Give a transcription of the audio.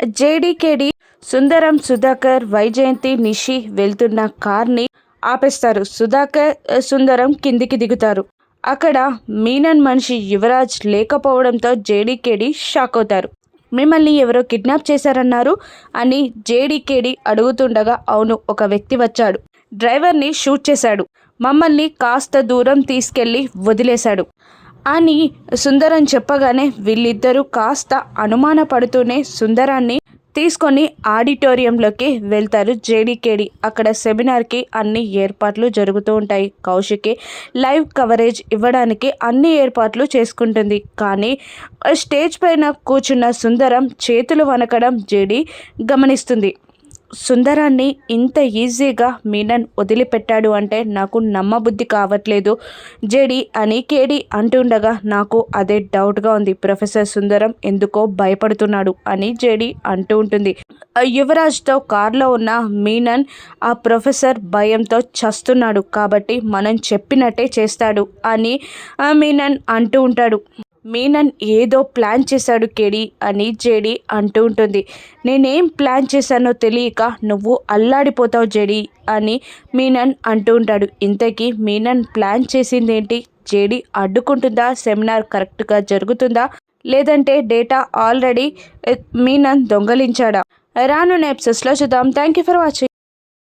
జేడీకేడి సుందరం సుధాకర్ వైజయంతి నిషి వెళ్తున్న కార్ని ఆపేస్తారు. సుధాకర్ సుందరం కిందికి దిగుతారు. అక్కడ మీనన్ మనిషి యువరాజ్ లేకపోవడంతో జేడీకేడి షాక్ అవుతారు. మిమ్మల్ని ఎవరో కిడ్నాప్ చేశారన్నారు అని జేడీకేడి అడుగుతుండగా అవును ఒక వ్యక్తి వచ్చాడు. డ్రైవర్ని షూట్ చేశాడు. మమ్మల్ని కాస్త దూరం తీసుకెళ్ళి వదిలేశాడు. అని సుందరం చెప్పగానే వీళ్ళిద్దరూ కాస్త అనుమానపడుతూనే సుందరాన్ని తీసుకొని ఆడిటోరియంలోకి వెళ్తారు జేడీకేడి. అక్కడ సెమినార్కి అన్ని ఏర్పాట్లు జరుగుతూ ఉంటాయి. కౌశికి లైవ్ కవరేజ్ ఇవ్వడానికి అన్ని ఏర్పాట్లు చేసుకుంటుంది. కానీ స్టేజ్ పైన కూర్చున్న సుందరం చేతులు వనకడం జేడీ గమనిస్తుంది. సుందరాన్ని ఇంత ఈజీగా మీనన్ వదిలిపెట్టాడు అంటే నాకు నమ్మబుద్ధి కావట్లేదు. జేడి అని కేడి అంటుండగా నాకు అదే డౌట్గా ఉంది. ప్రొఫెసర్ సుందరం ఎందుకో భయపడుతున్నాడు అని జేడి అంటూ ఉంటుంది. యువరాజ్తో కారులో ఉన్న మీనన్ ఆ ప్రొఫెసర్ భయంతో చస్తున్నాడు. కాబట్టి మనం చెప్పినట్టే చేస్తాడు అని మీనన్ అంటూ ఉంటాడు. మీనన్ ఏదో ప్లాన్ చేశాడు కేడి అని జేడి అంటూ ఉంటుంది. నేనేం ప్లాన్ చేశానో తెలియక నువ్వు అల్లాడిపోతావు జేడి అని మీనన్ అంటూ ఉంటాడు. ఇంతకీ మీనన్ ప్లాన్ చేసిందేంటి? జేడి అడ్డుకుంటుందా? సెమినార్ కరెక్ట్గా జరుగుతుందా? లేదంటే డేటా ఆల్రెడీ మీనన్ దొంగలించాడా? రాను ఎపిసోడ్స్లో చూద్దాం. Thank you for watching.